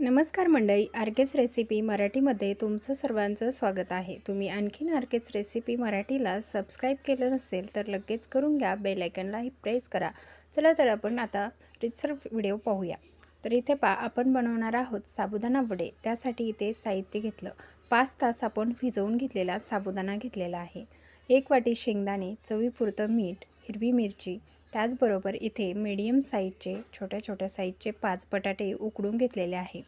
नमस्कार मंडळी आरकेच रेसिपी मराठीमध्ये तुमचं सर्वांचं स्वागत आहे. तुम्ही आणखीन आरकेच रेसिपी मराठीला सबस्क्राईब केलं नसेल तर लगेच करून घ्या बेलायकनलाही प्रेस करा. चला तर आपण आता रितसर व्हिडिओ पाहूया. तर इथे पा आपण बनवणार आहोत साबुदाणा वडे. त्यासाठी इथे साहित्य घेतलं. पाच तास आपण भिजवून घेतलेला साबुदाणा घेतलेला आहे. एक वाटी शेंगदाणे चवीपुरतं मीठ हिरवी मिरची त्याचबरोबर इथे मीडियम साईजचे छोट्या छोट्या साईजचे पाच बटाटे उकडून घेतलेले आहे.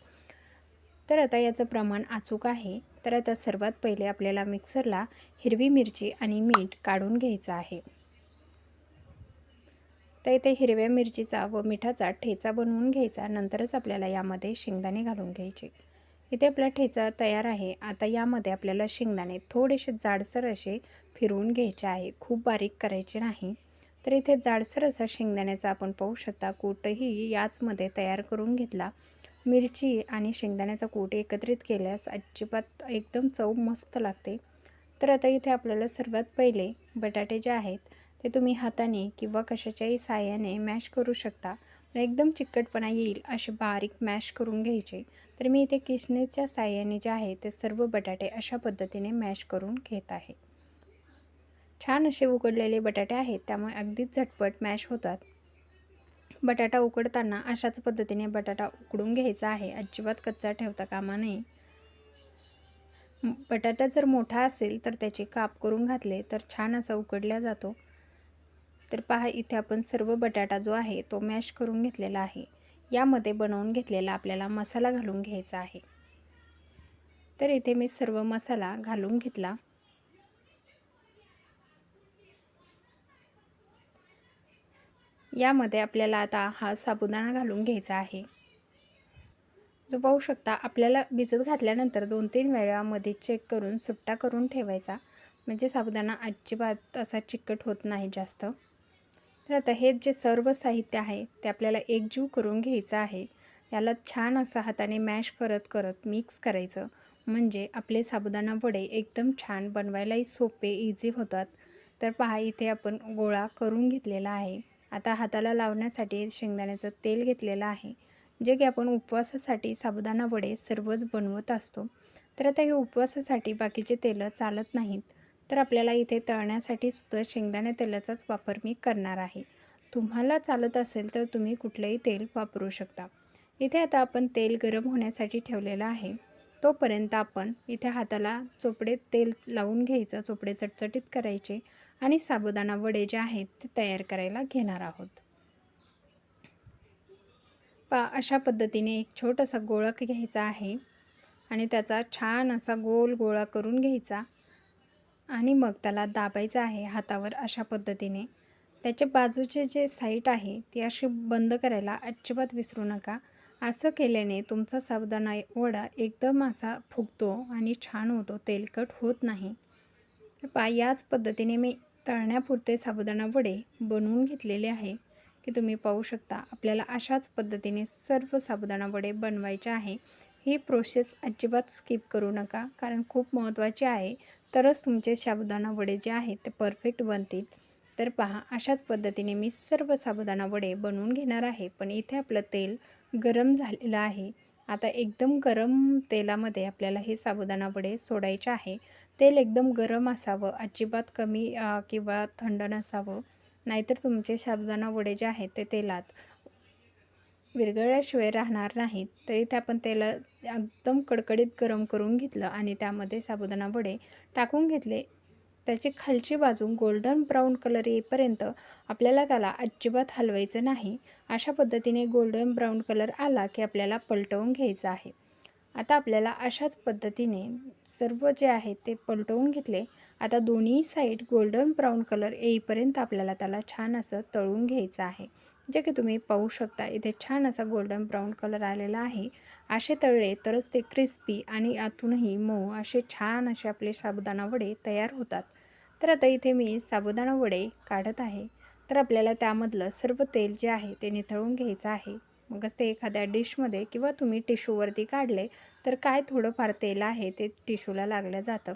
तर आता याचं प्रमाण अचूक आहे. तर आता सर्वात पहिले आपल्याला मिक्सरला हिरवी मिरची आणि मीठ काढून घ्यायचं आहे. तर इथे हिरव्या मिरचीचा व मिठाचा ठेचा बनवून घ्यायचा. नंतरच आपल्याला यामध्ये शेंगदाणे घालून घ्यायचे. इथे आपला ठेचा तयार आहे. आता यामध्ये आपल्याला शेंगदाणे थोडेसे जाडसर असे फिरवून घ्यायचे आहे. खूप बारीक करायचे नाही. तर इथे जाडसर असा शेंगदाण्याचा आपण पाहू शकता. कूटही याचमध्ये तयार करून घेतला. मिरची आणि शेंगदाण्याचा कूट एकत्रित केल्यास अजिबात एकदम चव मस्त लागते. तर आता इथे आपल्याला सर्वात पहिले बटाटे जे आहेत ते तुम्ही हाताने किंवा कशाच्याही साह्याने मॅश करू शकता. म्हणजे एकदम चिकटपणा येईल असे बारीक मॅश करून घ्यायचे. तर मी इथे किशनेच्या साह्याने जे आहे ते सर्व बटाटे अशा पद्धतीने मॅश करून घेत आहे. छान असे उकडलेले बटाटे आहेत त्यामुळे अगदीच झटपट मॅश होतात. बटाटा उकडताना अशाच पद्धतीने बटाटा उकडून घ्यायचा आहे. अजिबात कच्चा ठेवता कामा नये. बटाटा जर मोठा असेल तर त्याचे काप करून घातले तर छान असा उकडला जातो. तर पहा इथे आपण सर्व बटाटा जो आहे तो मॅश करून घेतलेला आहे. यामध्ये बनवून घेतलेला आपल्याला मसाला घालून घ्यायचा आहे. तर इथे मी सर्व मसाला घालून घेतला. यामध्ये आपल्याला आता हा साबुदाणा घालून घ्यायचा आहे. जो पाहू शकता आपल्याला भिजत घातल्यानंतर दोन तीन वेळामध्ये चेक करून सुट्टा करून ठेवायचा. म्हणजे साबुदाणा अजिबात असा चिकट होत नाही जास्त. तर आता हे जे सर्व साहित्य आहे ते आपल्याला एकजीव करून घ्यायचं आहे. याला छान असं हाताने मॅश करत करत मिक्स करायचं. म्हणजे आपले साबुदाणा वडे एकदम छान बनवायलाही सोपे इझी होतात. तर पहा इथे आपण गोळा करून घेतलेला आहे. आता हाताला लावण्यासाठी शेंगदाण्याचं तेल घेतलेलं आहे जे की आपण उपवासासाठी साबुदाणा वडे सर्वच बनवत असतो. तर आता हे उपवासासाठी बाकीचे तेलं चालत नाहीत. तर आपल्याला इथे तळण्यासाठी सुद्धा शेंगदाणे तेलाचाच वापर मी करणार आहे. तुम्हाला चालत असेल तर तुम्ही कुठलंही तेल वापरू शकता. इथे आता आपण तेल गरम होण्यासाठी ठेवलेलं आहे. तोपर्यंत आपण इथे हाताला चोपडे तेल लावून घ्यायचं चोपडे चटचटीत करायचे. आणि साबुदाणा वडे जे आहेत ते तयार करायला घेणार आहोत. पा अशा पद्धतीने एक छोटासा गोळा घ्यायचा आहे आणि त्याचा छान असा गोल गोळा करून घ्यायचा आणि मग त्याला दाबायचं आहे हातावर अशा पद्धतीने. त्याच्या बाजूचे जे साईट आहे ती अशी बंद करायला अजिबात विसरू नका. असं केल्याने तुमचा साबुदाणा वडा एकदम असा फुगतो आणि छान होतो तेलकट होत नाही. पा याच पद्धतीने मी तळण्यापुरते साबुदाणा वडे बनवून घेतलेले आहे की तुम्ही पाहू शकता. आपल्याला अशाच पद्धतीने सर्व साबुदाणा वडे बनवायचे आहे. ही प्रोसेस अजिबात स्किप करू नका कारण खूप महत्त्वाची आहे. तरच तुमचे साबुदाणा वडे जे आहेत ते परफेक्ट बनतील. तर पहा अशाच पद्धतीने मी सर्व साबुदाणा वडे बनवून घेणार आहे. पण इथे आपलं तेल गरम झालेलं आहे. आता एकदम गरम तेलामध्ये आपल्याला हे साबुदाणा वडे सोडायचे आहे. तेल एकदम गरम असावं अजिबात कमी किंवा थंड नसावं. नाहीतर तुमचे साबुदाणा वडे जे आहेत ते तेलात विरघळल्याशिवाय राहणार नाहीत. तरी ते आपण तेला एकदम कडकडीत गरम करून घेतलं आणि त्यामध्ये साबुदाणा वडे टाकून घेतले. त्याची खालची बाजू गोल्डन ब्राऊन कलर येईपर्यंत आपल्याला त्याला अजिबात हलवायचं नाही. अशा पद्धतीने गोल्डन ब्राऊन कलर आला की आपल्याला पलटवून घ्यायचं आहे. आता आपल्याला अशाच पद्धतीने सर्व जे आहे ते पलटवून घेतले. आता दोन्ही साईड गोल्डन ब्राऊन कलर येईपर्यंत आपल्याला त्याला छान असं तळून घ्यायचं आहे. जे की तुम्ही पाहू शकता इथे छान असा गोल्डन ब्राऊन कलर आलेला आहे. असे तळले तरच ते क्रिस्पी आणि आतूनही मऊ असे छान असे आपले साबुदाणा वडे तयार होतात. तर आता इथे मी साबुदाणा वडे काढत आहे. तर आपल्याला त्यामधलं सर्व तेल जे आहे ते निथळून घ्यायचं आहे. मगच ते एखाद्या डिशमध्ये किंवा तुम्ही टिशूवरती काढले तर काय थोडंफार तेल आहे ते टिशूला लागलं जातं.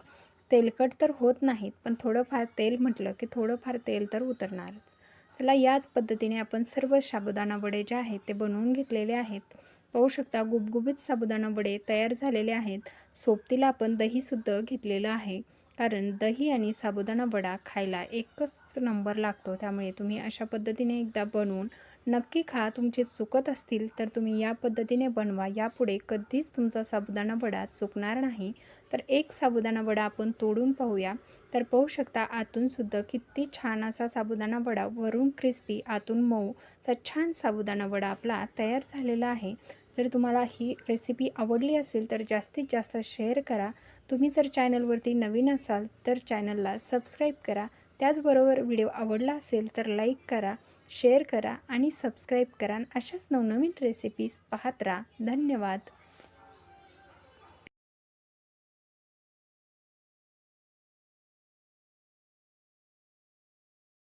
तेलकट तर होत नाहीत पण थोडंफार तेल म्हटलं की थोडंफार तेल तर उतरणारच. चला याच पद्धतीने आपण सर्व साबुदाणा वडे जे आहेत ते बनवून घेतलेले आहेत. पाहू शकता गुबगुबीत साबुदाणा वडे तयार झालेले आहेत. सोबतीला आपण दहीसुद्धा घेतलेलं आहे. कारण दही आणि साबुदाणा वडा खायला एकच नंबर लागतो. त्यामुळे तुम्ही अशा पद्धतीने एकदा बनवून नक्की खा तुमचे चुकत असतील तर तुम्ही या पद्धतीने बनवा. यापुढे कधीच तुमचा साबुदाणा वडा चुकणार नाही. तर एक साबुदाणा वडा आपण तोडून पाहूया. तर पाहू शकता आतूनसुद्धा किती छान असा साबुदाणा वडा. वरून क्रिस्पी आतून मऊ असा छान साबुदाणा वडा आपला तयार झालेला आहे. जर तुम्हाला ही रेसिपी आवडली असेल तर जास्तीत जास्त शेअर करा. तुम्ही जर चॅनलवरती नवीन असाल तर चॅनलला सबस्क्राईब करा. त्याचबरोबर व्हिडिओ आवडला असेल तर लाईक करा शेअर करा आणि सबस्क्राईब करा अशाच नवनवीन रेसिपीज पाहत राहा. धन्यवाद.